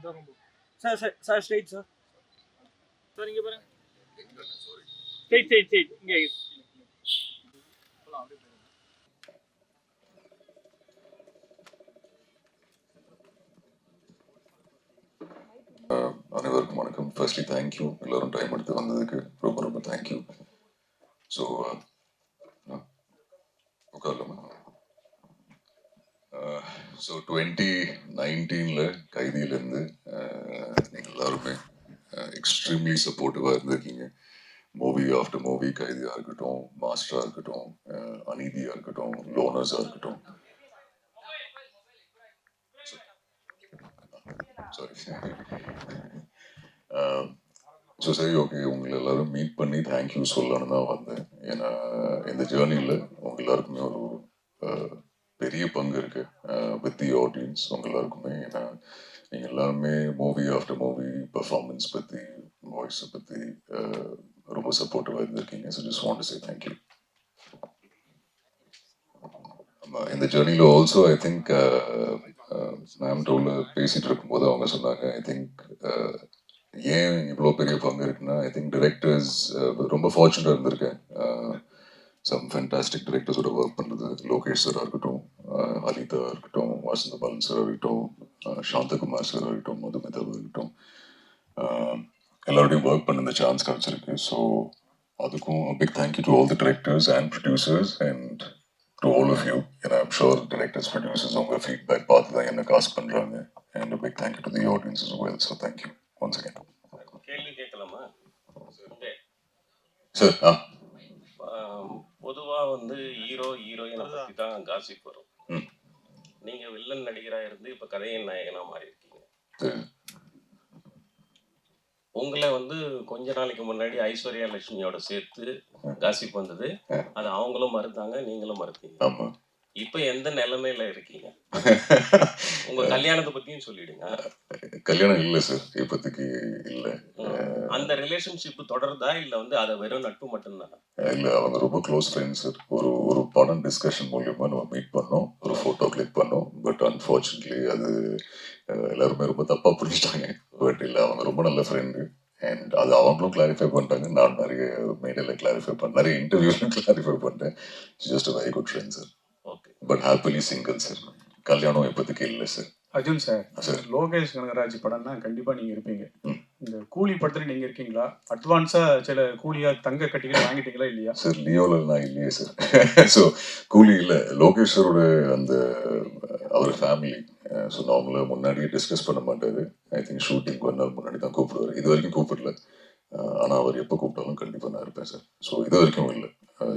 Sir sir sir straight sir sir இங்கே பாருங்க. Straight straight straight இங்கே அனைவருக்கும் வணக்கம். ஃபர்ஸ்ட்லி தேங்க்யூ எல்லோரும் டைம் எடுத்து வந்ததுக்கு ரொம்ப ரொம்ப தேங்க்யூ ஸோ ஸோ டுவெண்ட்டி நைன்டீனில் கைதியிலேருந்து நீங்கள் எல்லாருமே எக்ஸ்ட்ரீம்லி சப்போர்ட்டிவாக இருந்திருக்கீங்க. மூவி ஆஃப்டர் மூவி கைதியாக இருக்கட்டும் மாஸ்டராக இருக்கட்டும் அநீதியாக இருக்கட்டும் லோனர்ஸாக இருக்கட்டும். சாரி ஸோ சரி ஓகே உங்களை எல்லாரும் மீட் பண்ணி தேங்க்யூ சொல்லணும்னு தான் வந்தேன். ஏன்னா இந்த ஜேர்னியில் உங்க எல்லாருக்குமே ஒரு பெரிய பங்கு இருக்குது தி ஆடியன்ஸ் உங்க எல்லாருக்குமே ஏன்னா நீங்கள் எல்லாருமே மூவி ஆஃப்டர் மூவி பர்ஃபார்மன்ஸ் பற்றி வாய்ஸை பற்றி ரொம்ப சப்போர்ட்டிவாக இருந்திருக்கீங்க. So just want say thank you ஆமா, இந்த ஜேர்னியில் ஆல்சோ ஐ திங்க் மேம் டோல பேசிகிட்டு இருக்கும்போது அவங்க சொன்னாங்க ஐ திங்க் ஏன் இவ்வளோ பெரிய பங்கு இருக்குன்னா ஐ திங்க் டிரெக்டர்ஸ் ரொம்ப ஃபார்ச்சுனேட்டாக இருந்திருக்கேன். சம் ஃபேண்டாஸ்டிக் டிரெக்டர்ஸோட ஒர்க் பண்ணுறது லோகேஷ் சாராக இருக்கட்டும் uh, அனிதா இருக்கட்டும் வாசந்த uh, சாந்தகுமார் சார் இருக்கட்டும் மதுமிதாவாக uh, எல்லாரோடையும் ஒர்க் பண்ண இந்த சான்ஸ் கிடச்சிருக்கு. ஸோ அதுக்கும் big thank you to all the directors and producers and to all of you ஏன்னா ஐம் ஷோர் டிரெக்டர்ஸ் ப்ரொடியூசர்ஸ் உங்கள் ஃபீட்பேக் பார்த்து தான் என்ன காசு பண்ணுறாங்க and big thank you to the audience as well. So thank you once again கேள்வி கேட்கலாமா? Sir ஆ. பொதுவாக வந்து ஹீரோ ஹீரோயினை பற்றி தான் காசிப் வரும் ம். நீங்க வில்லன் நடிகராக இருந்து இப்போ கதையின் நாயகனா மாறி இருக்கீங்க உங்களை வந்து கொஞ்ச நாளைக்கு முன்னாடி ஐஸ்வர்யா லட்சுமியோட சேர்த்து காசிப் வந்தது அது அவங்களும் மறுத்தாங்க நீங்களும் மறுத்தீங்க. இப்போ எந்த நிலைமையில இருக்கீங்க? உங்க கல்யாணத்தை பத்தியும் சொல்லிடுங்க. கல்யாணம் இல்லை சார் இப்போதைக்கு இல்லை. அந்த ரிலேஷன்ஷிப் தொடருதா? இல்ல வந்து அதை வெறும் நட்பு மட்டும்தானா? இல்லை அவங்க ரொம்ப க்ளோஸ் ஃப்ரெண்ட்ஸ் சார் ஒரு ஒரு படம் டிஸ்கஷன் மூலியமா நம்ம மீட் பண்ணோம். ஒரு ஃபோட்டோ கிளிக் பண்ணோம். பட் அன்ஃபார்ச்சுனேட்லி அது எல்லாருமே ரொம்ப தப்பாக புரிஞ்சிட்டாங்க. பட் இல்லை அவங்க ரொம்ப நல்ல ஃப்ரெண்டு அண்ட் அது அவங்களும் கிளாரிஃபை பண்ணிட்டாங்க. நான் நிறைய மீடியாவில் கிளாரிஃபை பண்ண நிறைய இன்டர்வியூலையும் கிளாரிஃபை பண்ணிட்டேன். Just very good friend sir but happily single sir கல்யாணம் இப்போதைக்கு இல்லை sir Arjun sir sir Lokesh Kanagaraj படம்னா கண்டிப்பா நீங்க இருப்பீங்க. இந்த கூலி படத்துல நீங்க இருக்கீங்களா? அட்வான்ஸா சில கூலியா தங்க கட்டிகள் வாங்கிட்டீங்களா இல்லையா? சார் லியோல நான் இல்லையே சார் ஸோ கூலி இல்லை. லோகேஷ் சாரோட அந்த அவர் ஃபேமிலி ஸோ நார்மலாக முன்னாடியே டிஸ்கஸ் பண்ண மாட்டாரு. ஐ திங்க் ஷூட்டிங் ஒரு நாள் முன்னாடி தான் கூப்பிடுவார். இது வரைக்கும் கூப்பிடல. ஆனால் அவர் எப்போ கூப்பிட்டாலும் கண்டிப்பாக நான் இருப்பேன் சார் ஸோ இது வரைக்கும் இல்லை.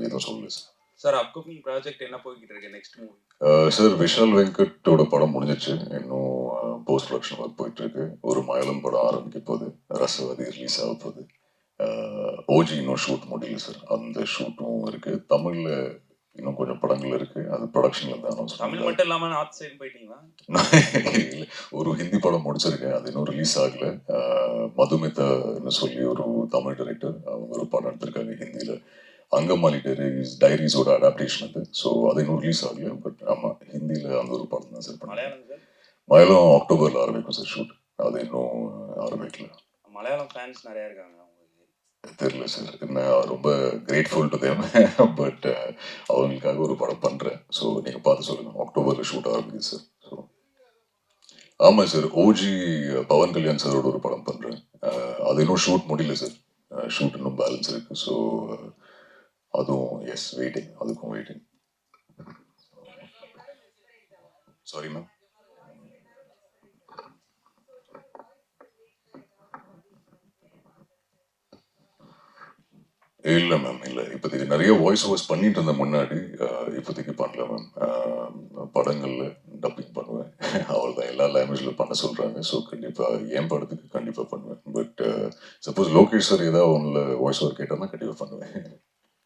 எதுவும் சொல்லல சார் சார் அப்கமிங் ப்ராஜெக்ட் என்ன போய்கிட்டு இருக்கு நெக்ஸ்ட் மூவி சார் விஷால் வெங்கட்டோட படம் முடிஞ்சிச்சு. இன்னும் போஸ்ட் ப்ரொடக்ஷன் ஒர்க் போயிட்டு இருக்கு ஒரு மயிலம் படம் ஆரம்பிக்க போகுது. ரசவதி ரிலீஸ் ஆக போகுது. ஓஜி இன்னும் ஷூட் முடியல சார். அந்த ஷூட்டும் இருக்கு. தமிழ்ல இன்னும் கொஞ்சம் படங்கள் இருக்கு. அது ப்ரொடக்ஷன்ல தான் announce தமிழ். மட்டும் இல்லாம நார்த் சைடு போயிட்டீங்களா? இல்ல, ஒரு ஹிந்தி படம் முடிச்சிருக்கேன். அது இன்னும் ரிலீஸ் ஆகல. மதுமிதான்னு சொல்லி ஒரு தமிழ் டைரக்டர் அவங்க ஒரு படம் எடுத்திருக்காங்க ஹிந்தியில. அங்கமாலி டைரிஸ் டைரிஸோட அடாப்டேஷன் அது ஸோ அது இன்னும் ரிலீஸ் ஆகல பட் ஆமா ஹிந்தியில அந்த ஒரு படம் தான் சார் பண்ணேன் மலையாளம் அக்டோபர்ல ஆரம்பிக்கும் சார் ஷூட் அது இன்னும் ஆரம்பிக்கல. மலையாளம் ஃபேன்ஸ் நிறைய இருக்காங்க தெரியல சார். நான் ரொம்ப கிரேட்ஃபுல் டு தேம் பட் அவங்களுக்காக ஒரு படம் பண்றேன். ஸோ நீங்க பார்த்து சொல்லுங்க. அக்டோபர்ல ஷூட் ஆரம்பிக்குது சார். ஸோ ஆமா சார். ஓஜி பவன் கல்யாண் சாரோட ஒரு படம் பண்றேன். அஹ், அது இன்னும் ஷூட் முடியல சார். ஷூட் இன்னும் பேலன்ஸ் இருக்கு. ஸோ அதுவும் எஸ் வெயிட்டிங் அதுக்கும் வெயிட்டிங் சாரி மேம் இல்லை மேம் இல்லை. இப்போதைக்கு நிறைய வாய்ஸ் ஓவர்ஸ் பண்ணிட்டு இருந்தேன் முன்னாடி இப்போதைக்கு பண்ணல மேம் படங்களில் டப்பிங் பண்ணுவேன். அவள் தான் எல்லா லாங்குவேஜில் பண்ண சொல்கிறாங்க ஸோ கண்டிப்பாக என் படத்துக்கு கண்டிப்பாக பண்ணுவேன். பட் சப்போஸ் லோகேஷ் சார் ஏதாவது ஒன்றில் வாய்ஸ் ஓவர் கேட்டோம்னா கண்டிப்பாக பண்ணுவேன்.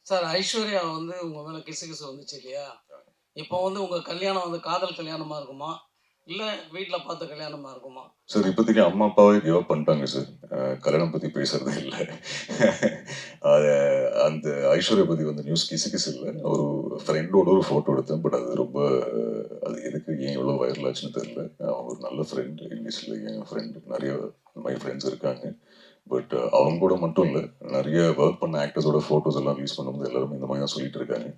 சார் ஐஸ்வர்யா வந்து உங்கள் மேலே கிசு கிசு வந்துச்சு இல்லையா? இப்போ வந்து உங்கள் கல்யாணம் வந்து காதல் கல்யாணமாக இருக்குமா? இல்லை வீட்டில் பார்த்த கல்யாணமாக இருக்குமா? சார் இப்போதைக்கு அம்மா அப்பாவே கிவ் அப் பண்ணிட்டாங்க சார். கல்யாணம் பற்றி பேசுகிறதே இல்லை. அது அந்த ஐஸ்வர்யா பற்றி வந்து நியூஸ் கிசு கிசு இல்லை. ஒரு ஃப்ரெண்டோட ஒரு ஃபோட்டோ எடுத்தேன் பட் அது ரொம்ப அது எதுக்கு ஏன் இவ்வளோ வைரல் ஆச்சுன்னு தெரியல. அவங்க ஒரு நல்ல ஃப்ரெண்டு இங்கிலீஷில் என் ஃப்ரெண்டு நிறைய மை ஃப்ரெண்ட்ஸ் இருக்காங்க. பட் அவங்க கூட மட்டும் இல்லை. நிறைய ஒர்க் பண்ண ஆக்டர்ஸோட ஃபோட்டோஸ் எல்லாம் ரிலீஸ் பண்ணும்போது எல்லாருமே இந்த மாதிரி தான் சொல்லிட்டு இருக்காங்க.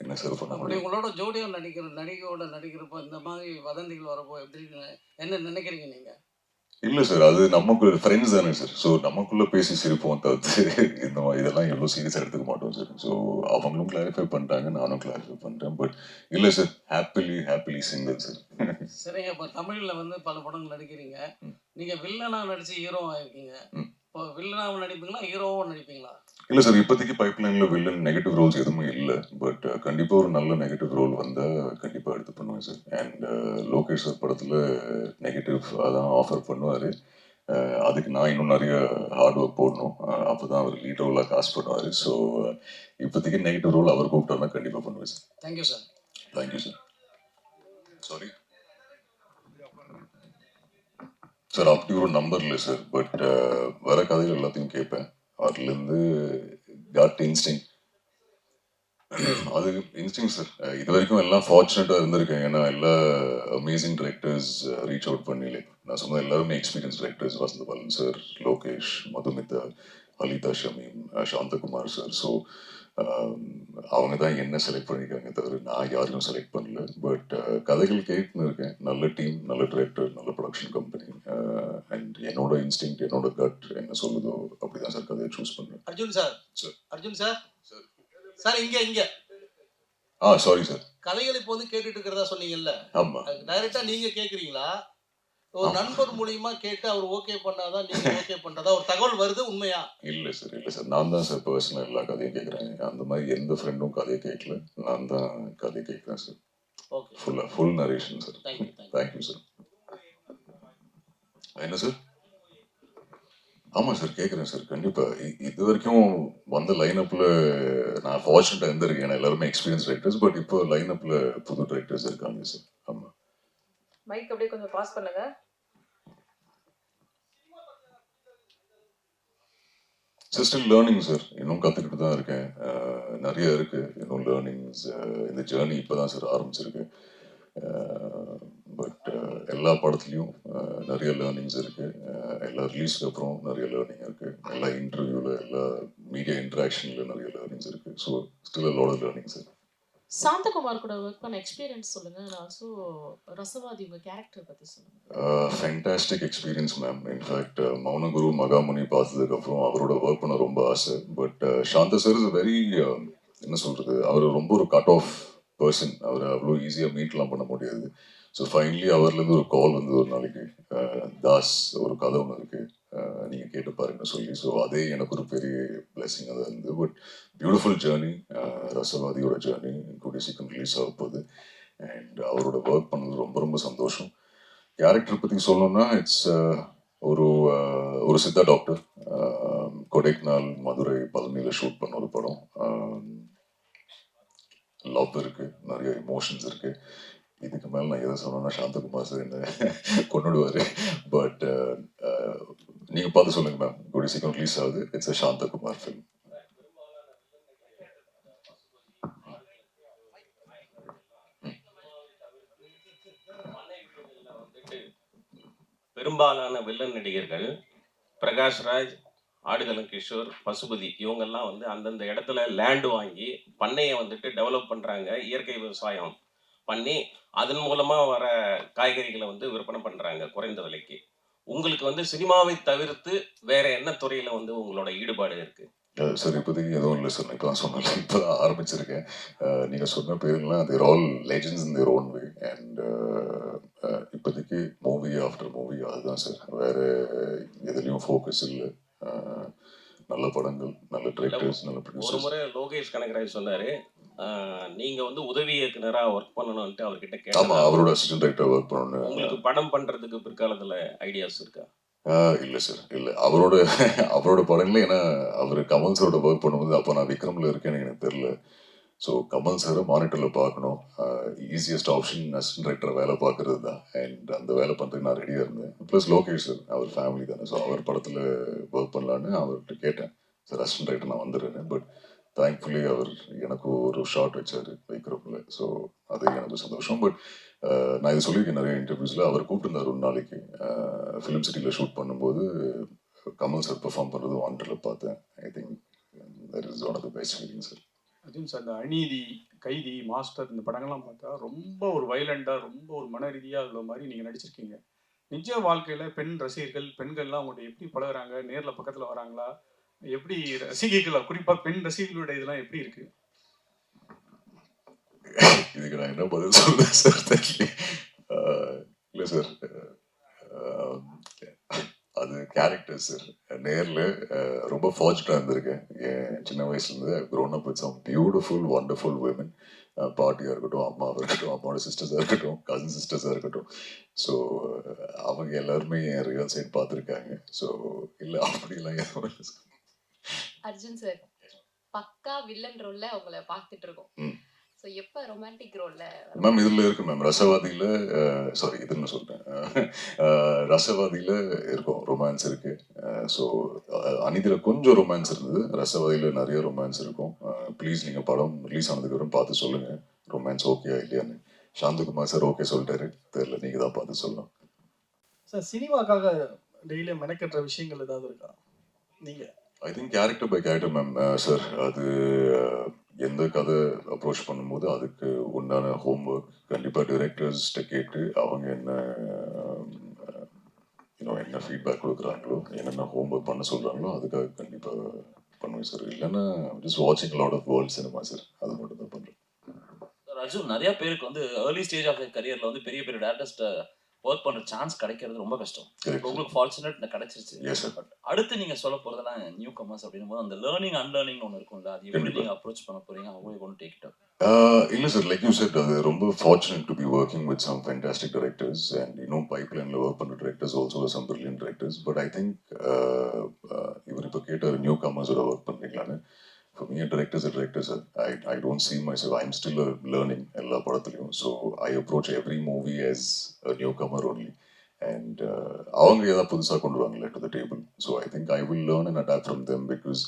என்ன சார் பண்ண முடியும்? உங்களோட ஜோடியாக நடிக்கிற நடிகையோட நடிக்கிறப்போ இந்த மாதிரி வதந்திகள் வரப்போ எப்படி என்ன நினைக்கிறீங்க நீங்கள் இல்லை சார் அது நமக்கு ஃப்ரெண்ட்ஸ் தானே சார் ஸோ நமக்குள்ள பேசி சிரிப்போம் தவிர்த்து இந்த மாதிரி இதெல்லாம் எவ்வளோ சீரியஸாக எடுத்துக்க மாட்டோம் சார் ஸோ அவங்களும் கிளாரிஃபை பண்ணிட்டாங்க நானும் கிளாரிஃபை பண்ணிட்டேன். பட் இல்லை sir happily happily single sir சரிங்க இப்போ தமிழில் வந்து பல படங்கள் நடிக்கிறீங்க. நீங்கள் வில்லனாக நடிச்சு ஹீரோ ஆயிருக்கீங்க. ம். இப்போ வில்லனாகவும் நடிப்பீங்களா? ஹீரோவும் நடிப்பீங்களா? இல்லை சார் இப்போதைக்கு பைப்லைனில் வில்லன் நெகட்டிவ் ரோல்ஸ் எதுவுமே இல்லை. பட் கண்டிப்பாக ஒரு நல்ல நெகட்டிவ் ரோல் வந்தால் கண்டிப்பாக எடுத்து பண்ணுவேன் சார் அண்ட் லோகேஷ் சார் படத்தில் நெகட்டிவ் அதான் ஆஃபர் பண்ணுவார். அதுக்கு நான் இன்னும் நிறைய ஹார்ட் ஒர்க் போடணும். அப்போ தான் அவர் லீட் ரோலாக காசு பண்ணுவார். ஸோ இப்போதைக்கு நெகட்டிவ் ரோல் அவர் கூப்பிட்டாருன்னா கண்டிப்பாக பண்ணுவேன் sir thank you sir thank you sir sorry sir அப்படி ஒரு நம்பர் இல்லை சார் பட் வர கதைகள் எல்லாத்தையும் கேட்பேன் அதுலேருந்து காட் இன்ஸ்டிங் அது இன்ஸ்டிங் சார் இது வரைக்கும் எல்லாம் ஃபார்ச்சுனேட்டாக இருந்திருக்கேன். ஏன்னா எல்லா அமேசிங் டிரெக்டர்ஸ் ரீச் அவுட் பண்ணிலே நான் சொன்ன எல்லாருமே experience directors Vasantha Balan sir Lokesh Madhumitha Halitha Shameem Santhakumar sir so அவங்க தான் என்ன செலக்ட் பண்ணியிருக்காங்க தவிர நான் யாரையும் செலக்ட் பண்ணல. பட் கதைகள் கேட்டுன்னு இருக்கேன். நல்ல டீம் நல்ல டிரெக்டர் நல்ல ப்ரொடக்ஷன் கம்பெனி அண்ட் என்னோட இன்ஸ்டிங் என்னோட கட் என்ன சொல்லுதோ அப்படிதான் சார் கதையை சூஸ் பண்ணுறேன் Arjun sir sir. Arjun sir sir. Sir இங்க இங்க. ஆ சாரி சார் கதைகள் இப்போ வந்து கேட்டுட்டு இருக்கிறதா சொன்னீங்கல்ல? அதுக்கு டைரக்டா நீங்க கேக்குறீங்களா? ஒரு. நண்பர் மூலியமா கேட்டு அவர் ஓகே பண்ணாதான் நீங்க ஓகே பண்றதா ஒரு தகவல் வருது உண்மையா? இல்லை சார் இல்லை சார் நான் தான் சார் பர்சனல் எல்லா கதையும் கேட்குறேன் அந்த மாதிரி எந்த ஃப்ரெண்டும் கதையை கேட்கல நான் தான் கதையை கேட்குறேன் சார் ஓகே ஃபுல்லாக full narration sir thank you thank you thank you sir என்ன சார் ஆமாம் சார் கேட்குறேன் சார் கண்டிப்பாக இது வரைக்கும் வந்த லைனப்பில் நான் ஃபார்ச்சுனேட்டாக இருந்திருக்கேன். ஏன்னா எல்லாருமே எக்ஸ்பீரியன்ஸ் ரைட்டர்ஸ் பட் இப்போ லைனப்பில் புது ரைட்டர்ஸ் இருக்காங்க சார் ஆமாம் மைக் அப்படியே கொஞ்சம் பாஸ் பண்ணுங்க. ஸ்டில் லேர்னிங் சார் இன்னும் கற்றுக்கிட்டு தான் இருக்கேன். நிறைய இருக்குது இன்னும் லேர்னிங்ஸ் இந்த ஜேர்னி இப்போ தான் சார் ஆரம்பிச்சிருக்கு பட் எல்லா படத்துலையும் நிறைய லேர்னிங்ஸ் இருக்குது எல்லா ரிலீஸ்க்கு அப்புறம் நிறைய லேர்னிங் இருக்குது எல்லா இன்டர்வியூவில் எல்லா மீடியா இன்ட்ராக்ஷனில் நிறைய லேர்னிங்ஸ் இருக்குது so still a learning sir Santhakumar கூட ஒர்க் பண்ண எக்ஸ்பீரியன்ஸ் சொல்லுங்க. ஆல்சோ ரசவாதி உங்க கேரக்டர் பத்தி சொல்லுங்க. Fantastic experience ma'am in fact Mounaguru Magamuni பார்த்ததுக்கப்புறம் அவரோட ஒர்க் பண்ண ரொம்ப ஆசை. பட் சாந்த சார் இஸ் வெரி என்ன சொல்கிறது அவர் ரொம்ப ஒரு கட் ஆஃப் பர்சன் அவர் அவ்வளோ ஈஸியாக மீட்லாம் பண்ண முடியாது. ஸோ ஃபைனலி அவர்லேருந்து ஒரு கால் வந்து ஒரு நாளைக்கு. Uh, தாஸ் ஒரு கதை ஒன்று இருக்குது நீங்கள் கேட்டு பாருங்கன்னு சொல்லி ஸோ அதே எனக்கு ஒரு பெரிய பிளெஸிங் அது இருந்து பட் பியூட்டிஃபுல் ஜேர்னி ரசவாதியோட ஜேர்னி கூடிய சீக்கிரம் ரிலீஸ் ஆக போகுது. அண்ட் அவரோட ஒர்க் பண்ணது ரொம்ப ரொம்ப சந்தோஷம். கேரக்டர் பற்றி சொல்லணும்னா இட்ஸ் ஒரு ஒரு சித்தா டாக்டர் கொடைக்கானல் மதுரை பழனியில் ஷூட் பண்ண ஒரு படம். லவ் இருக்குது நிறைய இமோஷன்ஸ் இருக்குது இதுக்கு மேலே நான் எதை சொன்னேன்னா சாந்தகுமார் சார் என்ன கொண்டுடுவார் பட் நீங்கள் பார்த்து சொல்லுங்க மேம் கூடிய சீக்கிரம் ரிலீஸ் ஆகுது. இட்ஸ் அ சாந்தகுமார் ஃபிலிம் வந்துட்டு பெரும்பாலான வில்லன் நடிகர்கள் பிரகாஷ்ராஜ் ஆடுதலன் கிஷோர் பசுபதி இவங்கெல்லாம் வந்து அந்தந்த இடத்துல லேண்டு வாங்கி பண்ணையை வந்துட்டு டெவலப் பண்ணுறாங்க இயற்கை விவசாயம் பண்ணி அதன் மூலமாக வர காய்கறிகளை வந்து விற்பனை பண்ணுறாங்க குறைந்த விலைக்கு. உங்களுக்கு வந்து சினிமாவை தவிர்த்து வேற என்ன துறையில வந்து உங்களோட ஈடுபாடு இருக்கு? சார் இப்போதைக்கு எதுவும் இல்லை சார் இப்போ தான் சொன்னேன் இப்போ தான் ஆரம்பிச்சிருக்கேன் நீங்கள் சொன்ன பேருங்களாம் they're all legends in their own way and இப்போதைக்கு மூவி ஆஃப்டர் மூவி அதுதான் சார் வேறு எதுலேயும் ஃபோக்கஸ் இல்லை. நல்ல படங்கள் நல்ல டிரெக்டர்ஸ் நல்ல ஒரு ப்ரொடியூசர்ஸ் முறை லோகேஷ் கனகராஜ் சொன்னாரு நீங்க வந்து உதவி இயக்குனரா ஒர்க் பண்ணணும்ட்டு அவர்கிட்ட கேட்டேன் அவரோட அசிஸ்டன்ட் டைரக்டர் ஒர்க் பண்ணணும் உங்களுக்கு படம் பண்றதுக்கு பிற்காலத்துல ஐடியாஸ் இருக்கா? இல்லை சார் இல்லை. அவரோட அவரோட படங்களே ஏன்னா அவர் கமல் சாரோட ஒர்க் பண்ணும்போது அப்போ நான் விக்ரமில் இருக்கேன்னு எனக்கு தெரில ஸோ கமல் சாரை மானிட்டரில் பார்க்கணும். ஈஸியஸ்ட் ஆப்ஷன் அசிஸ்டன்ட் டைரக்டர் வேலை பார்க்கறது தான். அண்ட் அந்த வேலை பண்ணுறதுக்கு நான் ரெடியாக இருந்தேன். ப்ளஸ் லோகேஷ் சார் அவர் ஃபேமிலி தானே. ஸோ அவர் படத்தில் ஒர்க் பண்ணலான்னு அவர்கிட்ட கேட்டேன். சார் அசிஸ்டன்ட் டைரக்டர் நான் வந்துடுறேன் பட் தேங்க்ஃபுல்லி அவர் எனக்கு ஒரு ஷார்ட் வச்சார் வைக்கிறப்பல. ஸோ அது எனக்கு சந்தோஷம். பட் uh, நான் இது சொல்லியிருக்கேன் நிறைய இன்டர்வியூஸில் அவர் கூப்பிட்டுருந்தார் ஒரு நாளைக்கு. ஃபிலிம் சிட்டியில் ஷூட் பண்ணும்போது கமல் சார் பெர்ஃபார்ம் பண்ணுறது வாண்டரில் பார்த்தேன். I think that is one of the best feeling sir Arjun sir இந்த அநீதி கைதி மாஸ்டர் இந்த படங்கள்லாம் பார்த்தா ரொம்ப ஒரு வைலண்டாக ரொம்ப ஒரு மன ரீதியாக உள்ள மாதிரி நீங்கள் நடிச்சிருக்கீங்க. நிஜ வாழ்க்கையில் பெண் ரசிகர்கள் பெண்கள்லாம் அவங்கள்ட்ட எப்படி பழகுறாங்க? நேரில் பக்கத்தில் வராங்களா? எப்படி ரசிகைகள் குறிப்பா பெண் ரசிகர்களோட இதெல்லாம் எப்படி இருக்கு? இதுக்கு நான் என்ன பதில் சொல்றேன் சார் தெரியல. இல்லை சார் அது கேரக்டர் சார் நேரில் ரொம்ப ஃபார்ச்சுனாக இருந்திருக்கேன். என் சின்ன வயசுலேருந்து grown up with some beautiful wonderful woman பாட்டியாக இருக்கட்டும் அம்மாவாக இருக்கட்டும் அம்மாவோட சிஸ்டர்ஸாக இருக்கட்டும் கசின் சிஸ்டர்ஸாக இருக்கட்டும். ஸோ அவங்க எல்லாருமே என் ரியல் சைட் பார்த்துருக்காங்க. ஸோ இல்லை அப்படிலாம் எதுவும் அர்ஜுன் சார் பக்கா வில்லன் ரோல்ல உங்களை பார்த்துட்டு இருக்கோம். ஸோ எப்போ ரொமான்டிக் ரோல்ல மேம் இதில் இருக்கு மேம் ரசவாதியில் சாரி இதுன்னு சொல்கிறேன் ரசவாதியில் இருக்கும் ரொமான்ஸ் இருக்கு. ஸோ அநீதியில் கொஞ்சம் ரொமான்ஸ் இருந்தது. ரசவாதியில் நிறைய ரொமான்ஸ் இருக்கும். ப்ளீஸ் நீங்கள் படம் ரிலீஸ் ஆனதுக்கப்புறம் பார்த்து சொல்லுங்கள் ரொமான்ஸ் ஓகேயா இல்லையான்னு. சாந்தகுமார் சார் ஓகே சொல்லிட்டாரு. தெரியல நீங்கள் தான் பார்த்து சொல்லலாம் சார் சினிமாக்காக டெய்லியும் மெனக்கட்டுற விஷயங்கள் ஏதாவது இருக்கா? நீங்க? I think character by character ma'am sir அது uh, எந்த கதை அப்ரோச் பண்ணும்போது அதுக்கு உண்டான ஹோம்ஒர்க் கண்டிப்பாக டிரெக்டர்ஸ்கிட்ட கேட்டு அவங்க என்ன uh, இன்னும் என்ன ஃபீட்பேக் கொடுக்குறாங்களோ என்னென்ன ஹோம்ஒர்க் பண்ண சொல்கிறாங்களோ அதுக்காக கண்டிப்பாக பண்ணுவேன் சார் இல்லைன்னா ஜஸ்ட் வாட்சிங் lot of world cinema sir அது மட்டும் தான் பண்ணுறேன் அர்ஜுன் நிறைய பேருக்கு வந்து ஏர்லி ஸ்டேஜ் ஆஃப் கரியரில் வந்து பெரிய பெரிய டேரக்டர்ஸ்ட்டை ஒர்க் பண்ற சான்ஸ் கிடைக்கிறது ரொம்ப கஷ்டம். உங்களுக்கு ஃபார்ச்சுனேட் கிடைச்சிருச்சு. Yes, sir. பட் அடுத்து நீங்க சொல்ல போறதெல்லாம் நியூ கமர்ஸ் அப்படின்னும் போது அந்த லேர்னிங் அன்லேர்னிங் ஒன்று இருக்கும்ல அது எப்படி கண்டிப்பா. நீங்க அப்ரோச் பண்ண போறீங்க? அவங்க கொண்டு டேக் இல்லை சார் லைக் யூ செட் அது ரொம்ப fortunate to be working with some fantastic directors and இன்னும் பைப்லைனில் ஒர்க் பண்ணுற directors also some brilliant directors. But I think இவர் இப்போ கேட்டார் நியூ கமர்ஸோட ஒர்க் பண்ணுறீங்களான்னு For me, a director is a director, sir. I, I don't see myself, I'm still a learning எல்லா படத்துலையும் so I approach every movie as a newcomer and uh, and அவங்க ஏதாவது புதுசாக கொண்டு வருவாங்களே to the table so I think I will learn and adapt from them because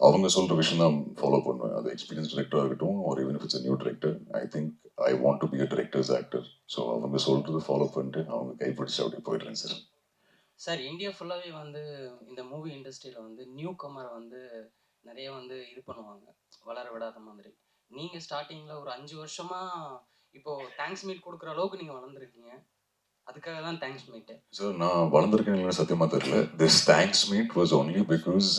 அவங்க சொல்கிற விஷயம் தான் ஃபாலோ பண்ணுவேன். அது எக்ஸ்பீரியன்ஸ் டிரெக்டராக இருக்கட்டும் ஒரு even if it's new director I think I want to be a director's actor so அவங்க சொல்கிறது ஃபாலோ பண்ணிட்டு அவங்க கைப்பிடிச்சு அப்படியே போயிடுறேன் சார் சார் இந்தியா ஃபுல்லாகவே வந்து இந்த மூவி இண்டஸ்ட்ரியில் வந்து நியூ கமரை வந்து நிறைய வந்து இது பண்ணுவாங்க. வளர விடாத மாதிரி. நீங்கள் ஸ்டார்டிங்கில் ஒரு அஞ்சு வருஷமாக இப்போது தேங்க்ஸ் மீட் கொடுக்குற அளவுக்கு நீங்கள் வளர்ந்துருக்கீங்க. அதுக்காக தான் தேங்க்ஸ் மீட் சார் நான் வளர்ந்துருக்கேன் சத்தியமா தெரியல. This thanks meet was only because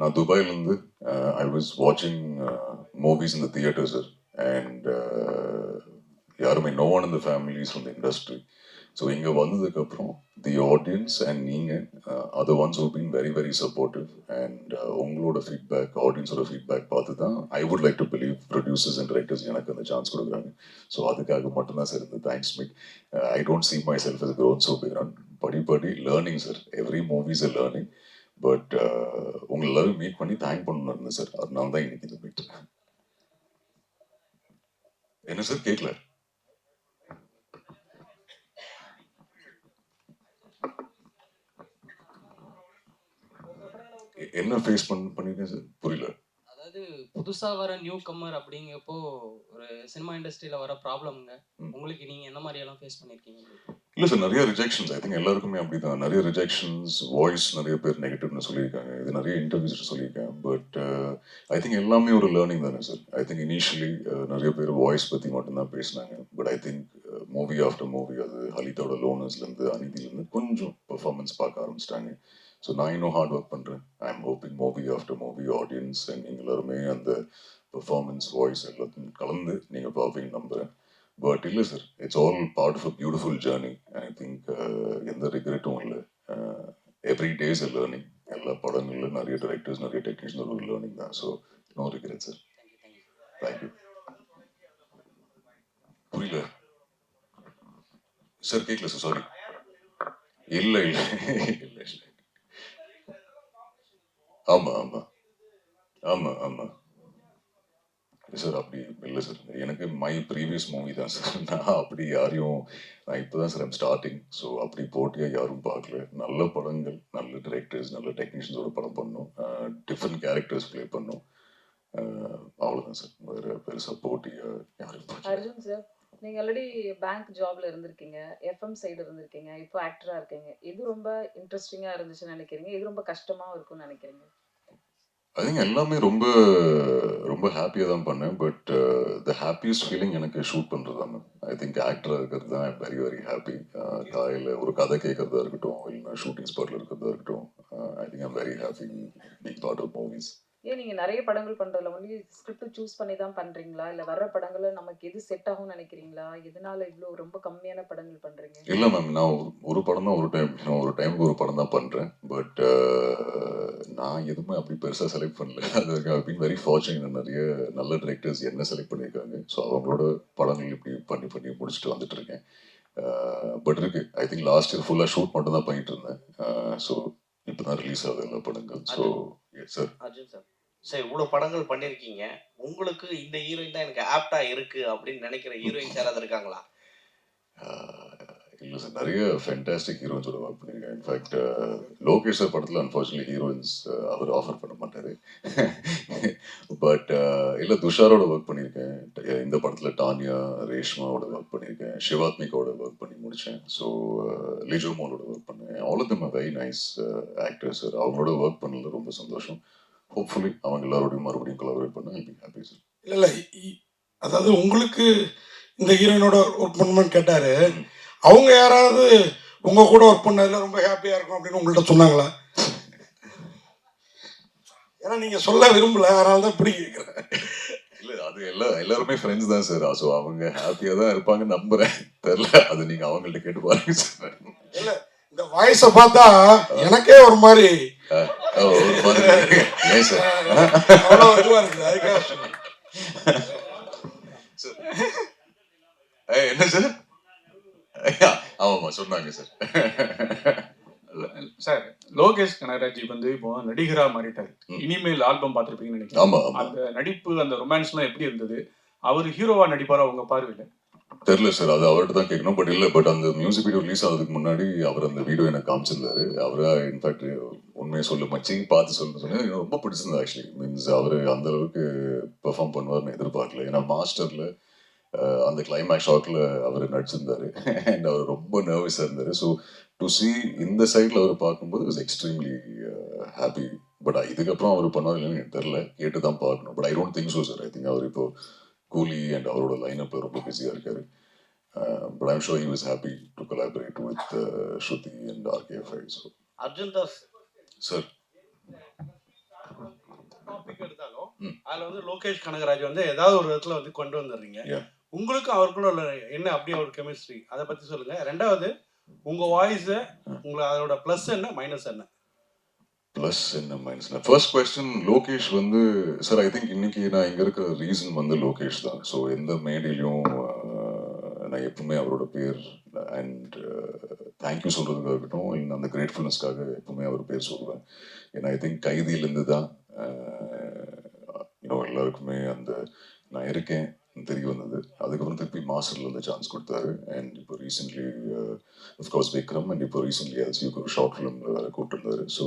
நான் துபாயிலேருந்து ஐ வாஸ் வாட்சிங் மூவிஸ் இந்த தியேட்டர் சார் அண்ட் யாருமே நோ ஒன் இந்த families from the industry so இங்கே வந்ததுக்கப்புறம் தி ஆடியன்ஸ் அண்ட் நீங்கள் அது ones who been very very supportive and உங்களோட ஃபீட்பேக் ஆடியன்ஸோட ஃபீட்பேக் பார்த்து தான் I would like to believe producers and writers எனக்கு அந்த சான்ஸ் கொடுக்குறாங்க. ஸோ அதுக்காக மட்டும்தான் சார் இந்த thanks meet I don't see myself is growth so on படி படி learning sir every movies a learning but உங்களை எல்லாரும் மீட் பண்ணி தேங்க் பண்ணணும் இருந்தேன் சார் அதனால தான் இன்னைக்கு இந்த மீட் என்ன சார் கேட்கல என்ன ஃபேஸ் பண்ண பண்ணிருக்கேன் சார் புரியல. அதாவது புதுசாக வர நியூ கம்மர் அப்படிங்கப்போ ஒரு சினிமா இண்டஸ்ட்ரியில் வர ப்ராப்ளம்ங்க. உங்களுக்கு நீங்கள் என்ன மாதிரியெல்லாம் ஃபேஸ் பண்ணியிருக்கீங்க இல்லை சார் நிறைய ரிஜெக்ஷன்ஸ் ஐ திங்க் எல்லாருக்குமே அப்படிதான். நிறைய ரிஜெக்ஷன்ஸ் வாய்ஸ் நிறைய பேர் நெகட்டிவ்னு சொல்லியிருக்காங்க. இது நிறைய இன்டர்வியூஸ் சொல்லியிருக்கேன். பட் ஐ திங்க் எல்லாமே ஒரு லேர்னிங் தானே சார் ஐ திங்க் இனிஷியலி நிறைய பேர் வாய்ஸ் பற்றி மட்டும்தான் பேசினாங்க. But I think movie after movie அது ஹலிதாவோட லோனர்ஸ்லேருந்து அநீதிலேருந்து கொஞ்சம் பெர்ஃபார்மன்ஸ் பார்க்க ஆரம்பிச்சிட்டாங்க. ஸோ நான் இன்னும் ஹார்ட் ஒர்க் பண்ணுறேன் I am hoping movie after movie audience and நீங்கள் எல்லாருமே அந்த பெர்ஃபார்மன்ஸ் வாய்ஸ் எல்லாத்தையும் கலந்து நீங்கள் பார்ப்பீங்க நம்புகிறேன் பட் இல்லை sir it's all part of a beautiful journey I think எந்த ரிக்ரெட்டும் இல்லை. எவ்ரி டேஸ் அ லேர்னிங் எல்லா படங்களில் நிறைய டைரக்டர்ஸ் நிறைய டெக்னீஷியன் ஒரு லேர்னிங் தான். So no regret sir thank you புரியல? சார் கேட்கல சார் சாரி இல்லை இல்லை. ஆமா ஆமா. ஆமாம் ஆமாம் ஆமாம் சார் அப்படி இல்லை சார் எனக்கு மை ப்ரீவியஸ் மூவி தான் சார் நான் அப்படி யாரையும் நான் இப்போ தான் சார் ஐம் ஸ்டார்டிங் ஸோ அப்படி போட்டியாக யாரும் பார்க்கல. நல்ல படங்கள் நல்ல டிரெக்டர்ஸ் நல்ல டெக்னீஷியன்ஸோட படம் பண்ணோம். டிஃப்ரெண்ட் கேரக்டர்ஸ் ப்ளே பண்ணோம். அவ்வளோதான் சார் வேறு பெருசாக போட்டியாக யாரும் பார்க்கல. நீங்கள் நீங்க ஆல்ரெடி பேங்க் ஜாப்ல இருந்திருக்கீங்க எஃப்எம் சைடு இருந்திருக்கீங்க இப்போ ஆக்டரா இருக்கீங்க. எது ரொம்ப இன்ட்ரெஸ்டிங்கா இருந்துச்சுன்னு நினைக்கிறீங்க? எது ரொம்ப கஷ்டமா இருக்கும்னு நினைக்கிறீங்க? ஐ திங்க் எல்லாமே ரொம்ப ரொம்ப ஹாப்பியாக தான் பண்ணேன். பட் த ஹாப்பியஸ்ட் ஃபீலிங் எனக்கு ஷூட் பண்ணுறது தான். ஐ திங்க் ஆக்டராக இருக்கிறது தான் ஐம் வெரி வெரி ஹாப்பி காலையில் ஒரு கதை கேட்குறதா இருக்கட்டும் இல்லைன்னா ஷூட்டிங் ஸ்பாட்டில் இருக்கிறதா இருக்கட்டும் I think I'm very happy being part of movies ஏன் நீங்க நிறைய படங்கள் பண்றதுல ஒன்லி ஸ்கிரிப்ட் சூஸ் பண்ணி தான் பண்றீங்களா? இல்ல வர்ற படங்களை நமக்கு எது செட் ஆகும்னு நினைக்கிறீங்களா? எதனால இவ்வளோ ரொம்ப கம்மியான படங்கள் பண்றீங்க? இல்லை மேம் நான் ஒரு- ஒரு படம் தான் ஒரு டைம் நான் ஒரு டைமுக்கு ஒரு படம் தான் பண்ணுறேன் பட் நான் எதுவுமே அப்படி பெருசாக செலக்ட் பண்ணல. அது வரைக்கும் பீன் வெரி ஃபார்ச்சுனேட் நிறைய நல்ல டிரெக்டர்ஸ் என்ன செலக்ட் பண்ணியிருக்காங்க. ஸோ அவங்களோட படங்கள் இப்படி பண்ணி பண்ணி முடிச்சுட்டு வந்துட்டு இருக்கேன். பட் இருக்கு. ஐ திங்க் லாஸ்ட் இயர் ஃபுல்லாக ஷூட் மட்டும் தான் பண்ணிட்டு இருந்தேன். ஸோ இப்போ தான் ரிலீஸ் ஆகுது எல்லா படங்கள். So sir Arjun sir sir இவ்வளோ படங்கள் பண்ணியிருக்கீங்க உங்களுக்கு இந்த ஹீரோயின் தான் எனக்கு ஆப்டா இருக்கு அப்படின்னு நினைக்கிற ஹீரோயின்ஸ் யாராவது இருக்காங்களா? இல்லை சார் நிறைய ஃபென்டாஸ்டிக் ஹீரோயின்ஸோட ஒர்க் பண்ணியிருக்கேன் இன்ஃபேக்ட் லோகேஷ் சார் படத்தில் அன்ஃபார்ச்சுனேட்லி ஹீரோயின்ஸ் அவர் ஆஃபர் பண்ண மாட்டார். பட் இல்லை துஷாரோட ஒர்க் பண்ணியிருக்கேன் இந்த படத்தில் டானியா ரேஷ்மாவோட ஒர்க் பண்ணியிருக்கேன் சிவாத்மிகாவோட ஒர்க் பண்ணி முடித்தேன் ஸோ லிஜோமோலோட ஒர்க் பண்ணேன். All of them very nice actors sir அவங்களோட ஒர்க் பண்ணல ரொம்ப சந்தோஷம். ஹோப்ஃபுல்லி அவங்க எல்லாரோடையும் மறுபடியும் கொலாபரேட் பண்ண ஐ பி ஹாப்பி சார் இல்லை இல்லை அதாவது உங்களுக்கு இந்த ஹீரோயினோட ஒர்க் பண்ணணும்னு கேட்டாரு. அவங்க யாராவது உங்க கூட ஒர்க் பண்ணதுல ரொம்ப ஹாப்பியா இருக்கும் அப்படின்னு உங்கள்ட்ட சொன்னாங்களா? ஏன்னா நீங்க சொல்ல விரும்பல அதனால தான் இப்படி கேட்குறேன் இல்ல அது எல்லா எல்லாருமே ஃப்ரெண்ட்ஸ் தான் சார் ஸோ அவங்க ஹாப்பியாக தான் இருப்பாங்க நம்புறேன். தெரில அது நீங்க அவங்கள்ட்ட கேட்டு பாருங்க சார் இந்த வாய்ஸை பார்த்தா எனக்கே ஒரு மாதிரி அவ்வளோ இதுவா இருக்குது அதுக்காக என்ன சார் ஆமாமா சொன்னாங்க சார் சார் லோகேஷ் கனகராஜ் வந்து இப்போ நடிகரா மாறிட்டாரு. இனிமேல் ஆல்பம் பார்த்துருப்பீங்கன்னு நினைக்கிறேன். அந்த நடிப்பு அந்த ரொமான்ஸ்லாம் எப்படி இருந்தது? அவர் ஹீரோவா நடிப்பாரா? உங்க பார்வையில? தெரியல சார். அது அவர்கிட்ட தான் கேட்கணும். பட் இல்லை பட் அந்த மியூசிக் வீடியோ ரிலீஸ் ஆகிறதுக்கு முன்னாடி அவர் அந்த வீடியோ எனக்கு காமிச்சிருந்தாரு. அவரா இன்ஃபேக்ட் உண்மையை சொல்லு மச்சி பார்த்து சொல்லு சொன்னேன். எனக்கு ரொம்ப பிடிச்சிருந்தது ஆக்சுவலி மீன்ஸ் அவர் அந்த அளவுக்கு பெர்ஃபார்ம் பண்ணுவார்னு எதிர்பார்க்கல. ஏன்னா மாஸ்டரில் அந்த கிளைமேக்ஸ் ஷாக்கில் அவர் நடிச்சிருந்தாரு. அண்ட் அவர் ரொம்ப நர்வஸாக இருந்தார். ஸோ டு சி இந்த சைடில் அவர் பார்க்கும்போது இஸ் எக்ஸ்ட்ரீம்லி ஹாப்பி பட் இதுக்கப்புறம் அவர் பண்ணுவார் இல்லைன்னு எனக்கு தெரில கேட்டு தான் பார்க்கணும். But I don't think so sir I think அவர் இப்போ கூலி அண்ட் அவரோட லைனப்பில் ரொம்ப பிஸியாக இருக்காரு. But I'm sure he was happy to collaborate with Shruti and RKFI so Arjun Das sir topic எடுத்தாலும் அதுல வந்து லோகேஷ் கனகராஜ் வந்து ஏதாவது ஒரு இடத்துல வந்து கொண்டு வந்துடுறீங்க உங்களுக்கும் அவருக்குள்ள உள்ள என்ன அப்படியே ஒரு கெமிஸ்ட்ரி அதை பத்தி சொல்லுங்க. ரெண்டாவது உங்க வாய்ஸ் உங்களை அதோட ப்ளஸ் என்ன மைனஸ் என்ன? ப்ளஸ் என்ன மைனஸ் ஃபர்ஸ்ட் கொஸ்டின் லோகேஷ் வந்து சார் ஐ திங்க் இன்னைக்கு நான் இங்கே இருக்கிற ரீசன் வந்து லோகேஷ் தான். ஸோ எந்த மேடையிலையும் uh, நான் எப்பவுமே அவரோட பேர் அண்ட் தேங்க்யூ uh, சொல்கிறதுக்காக இருக்கட்டும் இல்லை அந்த கிரேட்ஃபுல்னஸ்க்காக எப்பவுமே அவர் பேர் சொல்லுவேன் ஏன்னா ஐ திங்க் கைதியிலேருந்து தான் uh, இன்னும் எல்லாருக்குமே அந்த நான் இருக்கேன். தெரிய வந்தது. அதுக்கப்புறம் திருப்பி மாஸ்டர்ல வந்து சான்ஸ் கொடுத்தாரு. அண்ட் இப்போ recently of course Vikram and இப்போ ரீசென்ட்லி எல்சி ஒரு ஷார்ட் ஃபிலிம்ல வேற கூப்பிட்டுருந்தாரு. ஸோ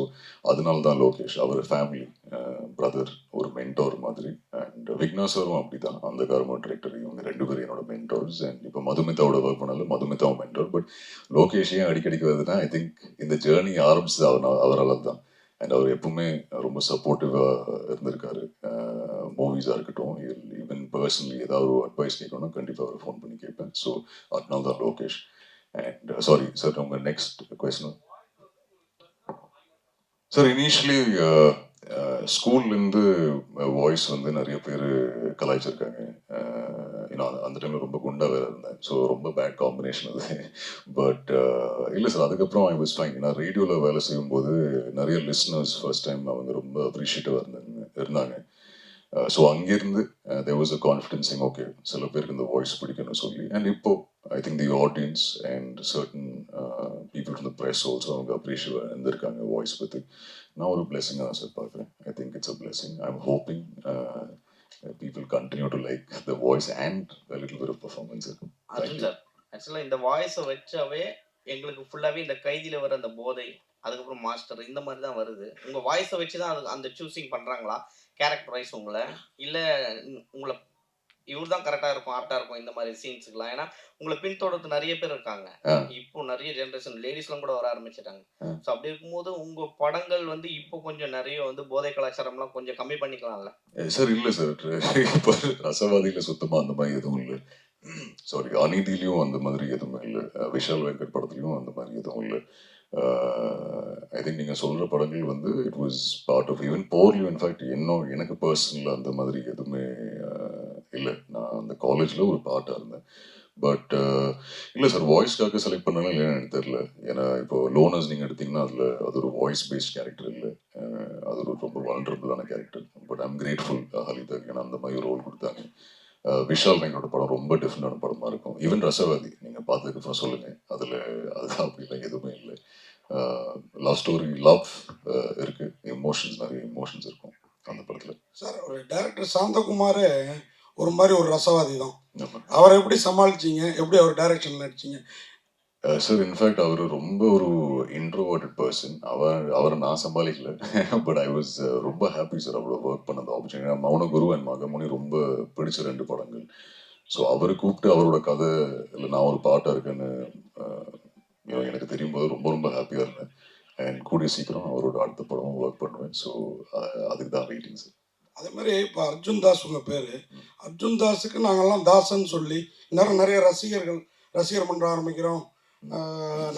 அதனால தான் லோகேஷ் அவர் ஃபேமிலி பிரதர் ஒரு மென்டோர் மாதிரி. அண்ட் விக்னா சாரும் அப்படி தான் அந்த கார்மோ டிரெக்டர் இவங்க ரெண்டு பேரும் என்னோட மென்டோர்ஸ் அண்ட் இப்போ மதுமிதாவோட ஒர்க் பண்ணாலும் மதுமிதாவும் மென்டோர் பட் லோகேஷ் ஏன் அடிக்கடிக்கு வருதுன்னா ஐ திங்க் இந்த ஜேர்னி ஆரம்பிச்சது அவனால் அவரால் தான். அண்ட் அவர் எப்பவுமே ரொம்ப சப்போர்ட்டிவாக இருந்திருக்காரு. Uh, மூவிஸாக இருக்கட்டும் ஈவன் பர்சனலி ஏதாவது ஒரு அட்வைஸ் கேட்கணும்னா கண்டிப்பாக அவர் ஃபோன் பண்ணி கேட்பேன். ஸோ அதனால தான் லோகேஷ். அண்ட் சாரி சார் உங்கள் நெக்ஸ்ட் கொஸ்டின் சார் இனிஷியலி ஸ்கூல்லேருந்து வாய்ஸ் வந்து நிறைய பேர் கலாய்ச்சிருக்காங்க. Uh, ஏன்னா அந்த டைமில் ரொம்ப குண்டாக வேறு இருந்தேன். ஸோ ரொம்ப பேட் காம்பினேஷன் அது. பட் இல்லை சார் அதுக்கப்புறம் ஐ வாஸ் ஃபைன் ஏன்னா ரேடியோவில் வேலை செய்யும்போது நிறைய லிஸ்னர்ஸ் ஃபர்ஸ்ட் டைம் அவங்க ரொம்ப அப்ரிஷியேட்டிவாக இருந்தாங்க இருந்தாங்க. ஸோ அங்கேருந்து தேர் வாஸ் அ கான்ஃபிடென்சிங் ஓகே சில பேருக்கு இந்த வாய்ஸ் பிடிக்கும்னு சொல்லி. அண்ட் இப்போ I think the audience and certain people from the press also அவங்க அப்ரிஷியேட் இருந்திருக்காங்க வாய்ஸ் பற்றி நான் ஒரு பிளெஸிங்காக தான் சார் பார்க்குறேன். I think it's a blessing I am hoping people continue to like the voice and a little bit of performance. Thank Arjun you. Sir ஆக்சுவலாக இந்த வாய்ஸை வச்சாவே எங்களுக்கு ஃபுல்லாகவே இந்த கைதியில் வர அந்த போதை அதுக்கப்புறம் மாஸ்டர் இந்த மாதிரி தான் வருது. உங்கள் வாய்ஸை வச்சு தான் அது அந்த சூஸிங் பண்ணுறாங்களா கேரக்டர் வைஸ் உங்களை? இல்லை உங்களை இவர் தான் கரெக்டாக இருக்கும் ஆப்டாக இருக்கும் இந்த மாதிரி சீன்ஸுக்குலாம் ஏன்னா உங்களை பின்தொடர்ந்து நிறைய பேர் இருக்காங்க. இப்போ நிறைய ஜென்ரேஷன் லேடிஸ்லாம் கூட வர ஆரம்பிச்சிட்டாங்க. ஸோ அப்படி இருக்கும்போது உங்கள் படங்கள் வந்து இப்போ கொஞ்சம் நிறைய வந்து போதை கலாச்சாரம்லாம் கொஞ்சம் கம்மி பண்ணிக்கலாம்ல? சார் இல்லை சார் இப்போ ரசவாதியில் சுத்தமாக அந்த மாதிரி எதுவும் இல்லை. சாரி அநீதியிலையும் அந்த மாதிரி எதுவுமே இல்லை. விஷால் வெங்கட் படத்துலையும் அந்த மாதிரி எதுவும் இல்லை. Uh, ஐ திங்க் நீங்கள் சொல்கிற படங்கள் வந்து it was part of even போர்லையும் in fact இன்னும் எனக்கு பர்சனலாக அந்த மாதிரி எதுவுமே uh, இல்லை. நான் அந்த காலேஜில் ஒரு பார்ட்டாக இருந்தேன். பட் இல்லை சார் வாய்ஸ்க்காக செலக்ட் பண்ணாலும் இல்லைன்னு எனக்கு தெரில ஏன்னா இப்போ லோனர்ஸ் நீங்கள் எடுத்தீங்கன்னா அதில் அது ஒரு வாய்ஸ் பேஸ்ட் கேரக்டர் இல்லை அது ஒரு ரொம்ப வல்னரபுளான கேரக்டர் பட் ஐம் கிரேட்ஃபுல் ஹலிதாக்கு ஏன்னா அந்த மாதிரி ரோல் கொடுத்தாங்க. Uh, விஷால் எங்களோட படம் ரொம்ப டிஃப்ரெண்டான படமாக இருக்கும். ஈவன் ரசவாதி நீங்கள் பார்த்ததுக்கு அப்புறம் சொல்லுங்கள் அதில் அது அப்படிலாம் எதுவுமே லவ் ஸ்டோரி லவ் இருக்குது எமோஷன்ஸ் நிறைய எமோஷன்ஸ் இருக்கும் அந்த படத்தில். சார் ஒரு டேரக்டர் சாந்தகுமார் ஒரு மாதிரி ஒரு ரசவாதி தான் அவரை எப்படி சமாளிச்சீங்க? எப்படி அவர் டைரக்ஷனில் நடிச்சீங்க? சார் இன்ஃபேக்ட் அவர் ரொம்ப ஒரு இன்ட்ரோவர்டட் பர்சன் அவர் அவரை நான் சமாளிக்கல. பட் ஐ வாஸ் ரொம்ப ஹாப்பி சார் அவ்வளோ ஒர்க் பண்ண அந்த ஆப்பர்ச்சுனிட்டி மௌன குரு அண்ட் மகமுனி ரொம்ப பிடிச்ச ரெண்டு படங்கள். ஸோ அவரை கூப்பிட்டு அவரோட கதை இல்லை நான் ஒரு பாட்டாக இருக்கேன்னு know, எனக்கு தெரியும் போது ரொம்ப ரொம்ப ஹாப்பியாக இருந்தேன். அண்ட் கூடிய சீக்கிரம் அவரோட அடுத்த படமும் ஒர்க் பண்ணுவேன். ஸோ அதுக்கு தான் வெயிட்டிங் சார் அதே மாதிரி இப்போ அர்ஜுன் தாஸ் உங்கள் பேர். அர்ஜுன் தாஸுக்கு நாங்கள்லாம் தாசன் சொல்லி இன்னும் நிறைய ரசிகர்கள் ரசிகர் மன்றம் ஆரம்பிக்கிறோம்.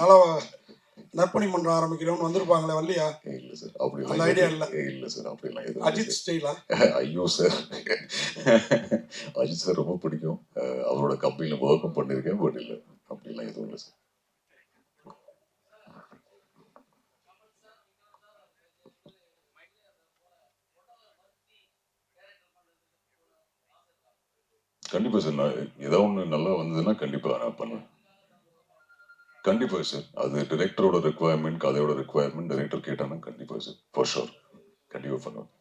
நல நற்பணி மன்றம் ஆரம்பிக்கிறோம்னு வந்திருப்பாங்களே வரலையா இல்லை சார் அப்படி அந்த ஐடியா இல்லை. இல்லை. சார் அப்படிலாம் எதுவும் அஜித் ஸ்டைலா? ஐயோ சார் அஜித் சார் ரொம்ப பிடிக்கும். அவரோட கம்பெனியில் ஒர்க்கும் பண்ணியிருக்கேன். பட் இல்லை அப்படிலாம் எதுவும் இல்லை சார் கண்டிப்பாக சார் நான் ஏதோ ஒன்று நல்லா வந்ததுன்னா கண்டிப்பாக நான் பண்ணுவேன். கண்டிப்பாக சார் அது டிரெக்டரோட ரெக்குவயர்மெண்ட் கதையோட ரெக்குவயர்மெண்ட் டிரெக்டர் கேட்டாங்கன்னா கண்டிப்பாக சார் ஃபார் ஷோர் கண்டிப்பாக பண்ணுவேன்.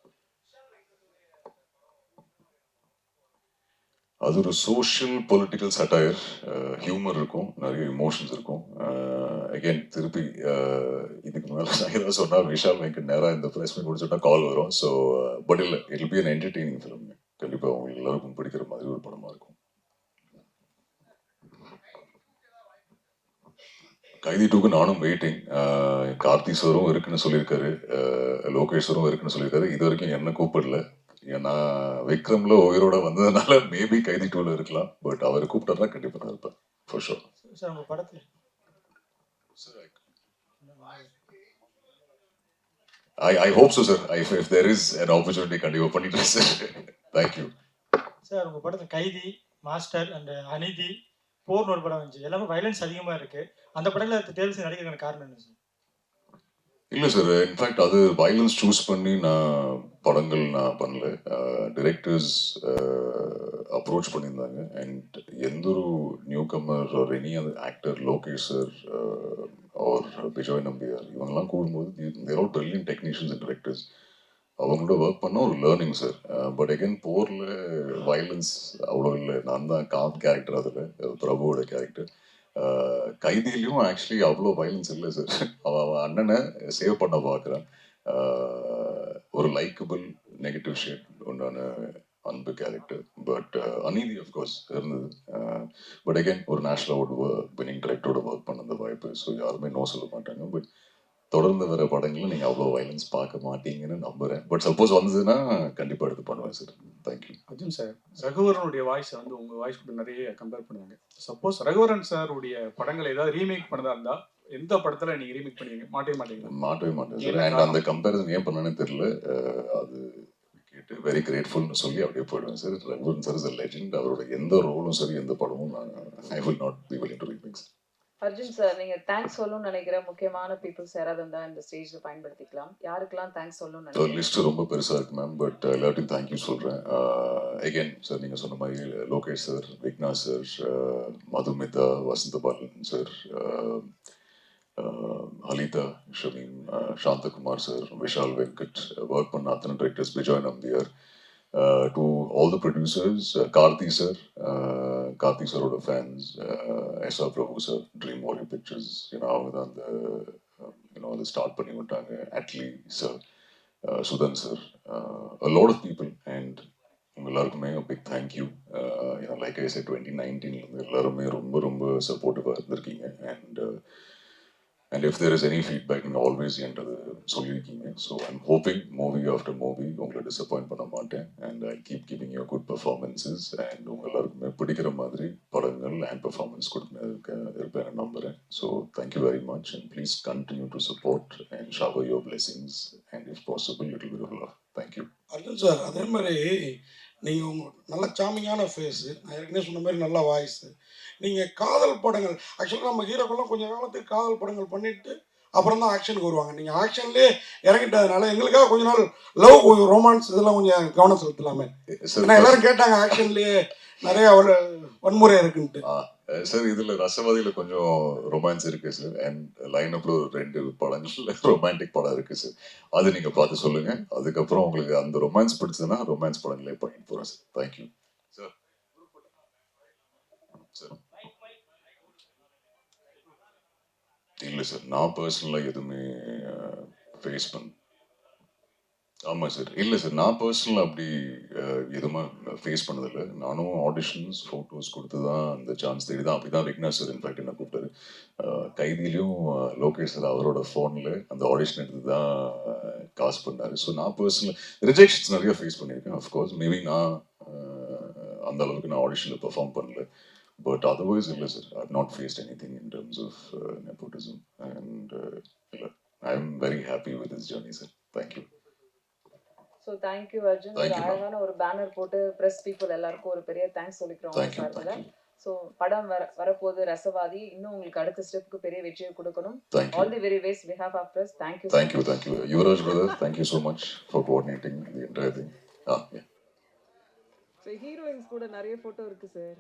அது ஒரு சோஷியல் பொலிட்டிக்கல் சட்டையர் ஹியூமர் இருக்கும் நிறைய இமோஷன்ஸ் இருக்கும். அகைன் திருப்பி இதுக்கு மேலே நான் ஏதாவது சொன்னால் விஷால் வெங்கட் நேராக இந்த ப்ரெஸ் மீட் முடிச்சுட்டா கால் வரும் ஸோ பட் இல்லை it be an entertaining film கண்டிப்பாக உங்களுக்கு எல்லாருக்கும் பிடிக்கிற மாதிரி ஒரு படமாக இருக்கும். கைதி டூக்கு நானும் வெயிட்டிங் கார்த்தி சாரும் இருக்குன்னு சொல்லியிருக்காரு. சாரும் இருக்குன்னு சொல்லியிருக்காரு. இது வரைக்கும் என்ன கூப்பிடல. ஏன்னா விக்ரம்ல உயிரோட வந்ததுனால மேபி கைதி டூல இருக்கலாம். பட் அவர் கூப்பிட்டாருன்னா கண்டிப்பா நான் இருப்பேன். ஃபார் ஷோர் சார் உங்கள் படத்தில். I I hope so sir I if there is an opportunity கண்டிப்பாக பண்ணிட்டு சார் தேங்க்யூ சார் உங்கள் படத்தில் கைதி மாஸ்டர் அண்ட் அநீதி போர்னு ஒரு படம் வந்துச்சு. எல்லாமே வயலன்ஸ் அதிகமாக இருக்கு. அந்த படத்தில் தேர்வு நடிக்கிறதுக்கான காரணம் என்ன சார் இல்லை சார் இன்ஃபேக்ட் அது வயலன்ஸ் சூஸ் பண்ணி நான் படங்கள் நான் பண்ணல. டிரெக்டர்ஸ் அப்ரோச் பண்ணியிருந்தாங்க. அண்ட் எந்த ஒரு நியூ கமர் ஒரு எனி அந்த actor Lokesh sir R Vijay Nambiar இவங்கெல்லாம் கூடும்போது there all trillion technicians and directors அவங்களோட ஒர்க் பண்ண ஒரு லேர்னிங் சார் பட் அகைன் போரில் வயலன்ஸ் அவ்வளோ இல்லை. நான் தான் காப் கேரக்டர் அதில் பிரபுவோட கேரக்டர் கைதியிலையும் ஆக்சுவலி அவ்வளோ வயலன்ஸ் இல்லை சார் அவள் அவன் அண்ணனை சேவ் பண்ண பார்க்குறான். ஒரு லைக்கபிள் நெகட்டிவ் ஷேட் உண்டான Anbu character but Aneethi of course இருந்தது. பட் அகைன் ஒரு நேஷனல் அவார்டு வினிங் டைரக்டரோட ஒர்க் பண்ண அந்த வாய்ப்பு. ஸோ யாருமே நோ சொல்ல மாட்டாங்க. பட் தொடர்ந்து வர படங்களில் நீங்கள் அவ்வளோ வயலன்ஸ் பார்க்க மாட்டீங்கன்னு நம்புகிறேன் பட் சப்போஸ் வந்ததுன்னா கண்டிப்பாக எடுத்து பண்ணுவேன் sir thank you Arjun sir ரகுவரனுடைய வாய்ஸை வந்து உங்கள் வாய்ஸ் கூட நிறைய கம்பேர் பண்ணுவாங்க. சப்போஸ் ரகுவரன் சாருடைய படங்களை ஏதாவது ரீமேக் பண்ணதா இருந்தா எந்த படத்துல நீங்க ரீமேக் பண்ணுவீங்க? மாட்டவே மாட்டீங்களா? மாட்டவே மாட்டேன் சார் அண்ட் அந்த? கம்பேரிசன் ஏன் பண்ணனே தெரியல. அது கேட்டு வெரி கிரேட்ஃபுல்னு சொல்லி அப்படியே போயிடுவேன் sir Raghuvaran sir is legend அவரோட எந்த ரோலும் சரி எந்த படமும் நான் I will not be willing to remakes Arjun sir நீங்க தேங்க்ஸ் சொல்லணும்னு நினைக்கிற முக்கியமான பீப்புள்ஸ் யாராவது இருந்தா இந்த ஸ்டேஜ்ல பயன்படுத்திக்கலாம். யாருக்கெல்லாம் தேங்க்ஸ் சொல்லணும்னு லிஸ்ட் ரொம்ப பெருசாக இருக்கு மேம் பட் எல்லாத்தையும் தேங்க்யூ சொல்கிறேன் அகைன் சார் நீங்கள் சொன்ன மாதிரி Lokesh sir Vigna sir Madhumitha Vasantha Balan sir Halitha Shameem Santhakumar sir Vishal Venkat work பண்ண அத்தனை directors Vijay Nambiar to all the producers Karthi sir Karthi சாரோட fans S R Prabhu sir dream warrior pictures ஏன்னா அவங்க தான் அந்த you know அதை start பண்ணி விட்டாங்க Atlee sir Sudhan sir lot of people and உங்கள் எல்லாருக்குமே பிக் தேங்க்யூ ஏன்னா லைக் ஐ சார் டுவெண்ட்டி நைன்டீன்லேருந்து எல்லாருமே ரொம்ப ரொம்ப சப்போர்ட்டிவாக இருந்திருக்கீங்க and and if there is any feedback நீங்கள் ஆல்வேஸ் என்றது சொல்லியிருக்கீங்க so I'm hoping movie after movie உங்களை டிசப்பாயிண்ட் பண்ண மாட்டேன். And I keep giving you good performances and உங்கள் எல்லாருக்குமே பிடிக்கிற மாதிரி படங்கள் அண்ட் பர்ஃபார்மன்ஸ் கொடுக்க இருப்பேன் நம்புகிறேன் so thank you very much and please continue to support and shower your blessings and if possible it will love thank you Arjun sir அதே மாதிரி நீங்கள் உங்க நல்ல சாமிங்கான ஃபேஸு நான் ஏற்கனவே சொன்ன மாதிரி நல்ல வாய்ஸு நீங்கள் காதல் படங்கள். ஆக்சுவலாக நம்ம ஹீரோக்கெல்லாம் கொஞ்சம் காலத்துக்கு காதல் படங்கள் பண்ணிட்டு அப்புறம் தான் ஆக்ஷனுக்கு வருவாங்க. நீங்கள் ஆக்ஷன்லேயே இறங்கிட்டதுனால எங்களுக்காக கொஞ்ச நாள் லவ் கொஞ்சம் ரொமான்ஸ் இதெல்லாம் கொஞ்சம் கவனம் செலுத்தலாமே. ஏன்னா எல்லாரும் கேட்டாங்க ஆக்ஷன்லேயே நிறைய ஒரு வன்முறை இருக்குன்ட்டு. சார் இதுல ரசவாதியில கொஞ்சம் ரொமான்ஸ் இருக்கு சார் அண்ட் லைன் அப்ல ஒரு ரெண்டு படங்கள்ல ரொமான்டிக் படம் இருக்கு சார் அது நீங்க பார்த்து சொல்லுங்க. அதுக்கப்புறம் உங்களுக்கு அந்த ரொமான்ஸ் பிடிச்சதுன்னா ரொமான்ஸ் படங்களே பண்ணிட்டு போறேன் sir thank you sir sir இல்லை சார் நான் பர்சனலாக எதுவுமே ஃபேஸ் பண்ண ஆமாம் சார் இல்லை சார் நான் பர்சனலாக அப்படி எதுவுமே ஃபேஸ் பண்ணதில்லை. நானும் ஆடிஷன்ஸ் ஃபோட்டோஸ் கொடுத்து தான் அந்த சான்ஸ் தேடி தான் அப்படி தான் விக்னேஷ் சார் இன்ஃபேக்ட் என்ன கூப்பிட்டாரு. கைதிலையும் லோகேஷ் சார் அவரோட ஃபோனில் அந்த ஆடிஷன் எடுத்து தான் காசு பண்ணார். ஸோ நான் பர்சனல் ரிஜெக்ஷன்ஸ் நிறைய ஃபேஸ் பண்ணியிருக்கேன். அஃப்கோர்ஸ் மேபி நான் அந்த அளவுக்கு நான் ஆடிஷனில் பெர்ஃபார்ம் பண்ணல. அதர்வைஸ் இல்லை sir I not faced anything in terms of nepotism and இல்லை I am very happy with this journey sir thank you so thank you Arjun ஒரு Thank you. அழகான ஒரு பேனர் போட்டு ப்ரெஸ் பீப்புள் எல்லாருக்கும் ஒரு பெரிய தேங்க்ஸ் சொல்லிக்கிறோம் Thank you, சார்பில் thank you. ஸோ படம் வர வரப்போகுது ரசவாதி இன்னும் உங்களுக்கு அடுத்த ஸ்டெப்புக்கு பெரிய வெற்றியை கொடுக்கணும் Thank you. All the very best behalf of press thank you Thank you, thank you. Yuvraj brother, thank you so much for coordinating the entire thing. Ah, yeah. So heroines கூட நிறைய ஃபோட்டோ இருக்கு sir